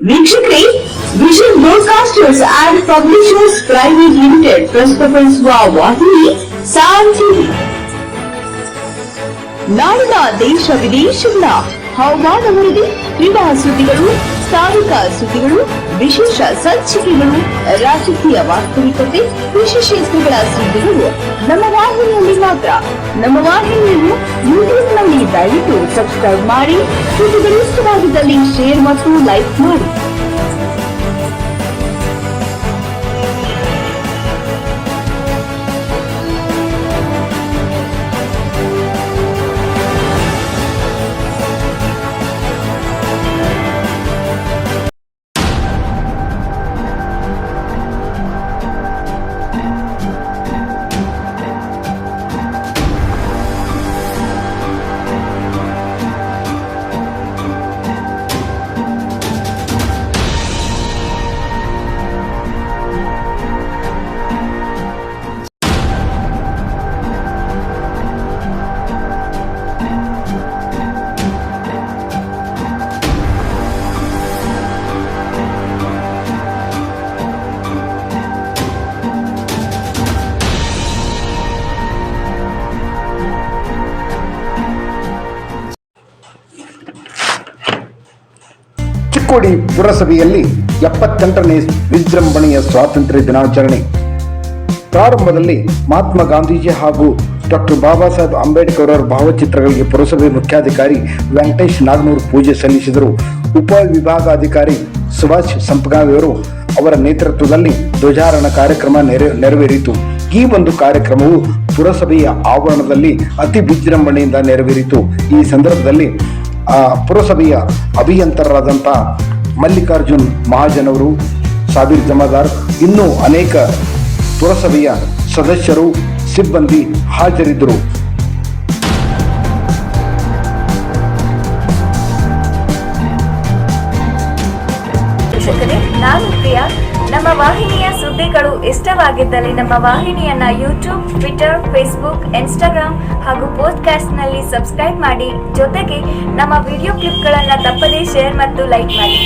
ವೀಕ್ಷಕರೇ vision broadcasters and publishers private limited ಪ್ರಸ್ತುತಪಡಿಸುವ ವಾಹಿನಿ ಸಾನ್ ಟಿವಿ ನಾಡಿನ ದೇಶ ವಿದೇಶಗಳ ಹವಾಮಾನ ವರದಿ ಕ್ರೀಡಾ ಸುದ್ದಿಗಳು ಸ್ಥಾನಿಕ ಸುದ್ದಿಗಳು, ವಿಶೇಷ ಸಂಚಿಕೆಗಳು ರಾಜಕೀಯ ವಾಸ್ತವಿಕತೆ ವಿಶೇಷಗಳ ಸುದ್ದಿಗಳು ನಮ್ಮ ವಾಹಿನಿಯಲ್ಲಿ ಮಾತ್ರ. ನಮ್ಮ ವಾಹಿನಿಯನ್ನು ಯೂಟ್ಯೂಬ್ನಲ್ಲಿ ದಯವಿಟ್ಟು ಸಬ್ಸ್ಕ್ರೈಬ್ ಮಾಡಿ, ಸುದ್ದಿಗಳು ಇಷ್ಟವಾಗಿದ್ದಲ್ಲಿ ಶೇರ್ ಮತ್ತು ಲೈಕ್ ಮಾಡಿ. ಚಿಕ್ಕೋಡಿ ಪುರಸಭೆಯಲ್ಲಿ ಎಪ್ಪತ್ತೆಂಟನೇ ವಿಜೃಂಭಣೆಯ ಸ್ವಾತಂತ್ರ್ಯ ದಿನಾಚರಣೆ. ಪ್ರಾರಂಭದಲ್ಲಿ ಮಹಾತ್ಮ ಗಾಂಧೀಜಿ ಹಾಗೂ ಡಾಕ್ಟರ್ ಬಾಬಾ ಸಾಹೇಬ್ ಅಂಬೇಡ್ಕರ್ ಅವರ ಭಾವಚಿತ್ರಗಳಿಗೆ ಪುರಸಭೆ ಮುಖ್ಯಾಧಿಕಾರಿ ವೆಂಕಟೇಶ್ ನಾಗನೂರು ಪೂಜೆ ಸಲ್ಲಿಸಿದರು. ಉಪ ವಿಭಾಗಾಧಿಕಾರಿ ಸುಭಾಷ್ ಸಂಪಗಾವಿಯವರು ಅವರ ನೇತೃತ್ವದಲ್ಲಿ ಧ್ವಜಾರೋಹಣ ಕಾರ್ಯಕ್ರಮ ನೆರೆ, ನೆರವೇರಿತು. ಈ ಒಂದು ಕಾರ್ಯಕ್ರಮವು ಪುರಸಭೆಯ ಆವರಣದಲ್ಲಿ ಅತಿ ವಿಜೃಂಭಣೆಯಿಂದ ನೆರವೇರಿತು. ಈ ಸಂದರ್ಭದಲ್ಲಿ ಪುರಸಭೆಯ ಅಭಿಯಂತರರಾದಂಥ ಮಲ್ಲಿಕಾರ್ಜುನ್ ಮಹಾಜನ್ ಅವರು ಸಾಬೀರ್ ಜಮಾದಾರ್, ಇನ್ನೂ ಅನೇಕ ಪುರಸಭೆಯ ಸದಸ್ಯರು, ಸಿಬ್ಬಂದಿ ಹಾಜರಿದ್ದರು. ನಾನು ಪ್ರಿಯಾ. ಸುದ್ದಿಗಳು ಇಷ್ಟವಾಗಿದ್ದಲ್ಲಿ ನಮ್ಮ ವಾಹಿನಿಯನ್ನ ಯೂಟ್ಯೂಬ್ ಟ್ವಿಟರ್ ಫೇಸ್ಬುಕ್ ಇನ್ಸ್ಟಾಗ್ರಾಮ್ ಹಾಗೂ ನಲ್ಲಿ ಸಬ್ಸ್ಕ್ರೈಬ್ ಮಾಡಿ. ಜೊತೆಗೆ ನಮ್ಮ ವಿಡಿಯೋ ಕ್ಲಿಪ್ಗಳನ್ನು ತಪ್ಪದೇ ಶೇರ್ ಮತ್ತು ಲೈಕ್ ಮಾಡಿ.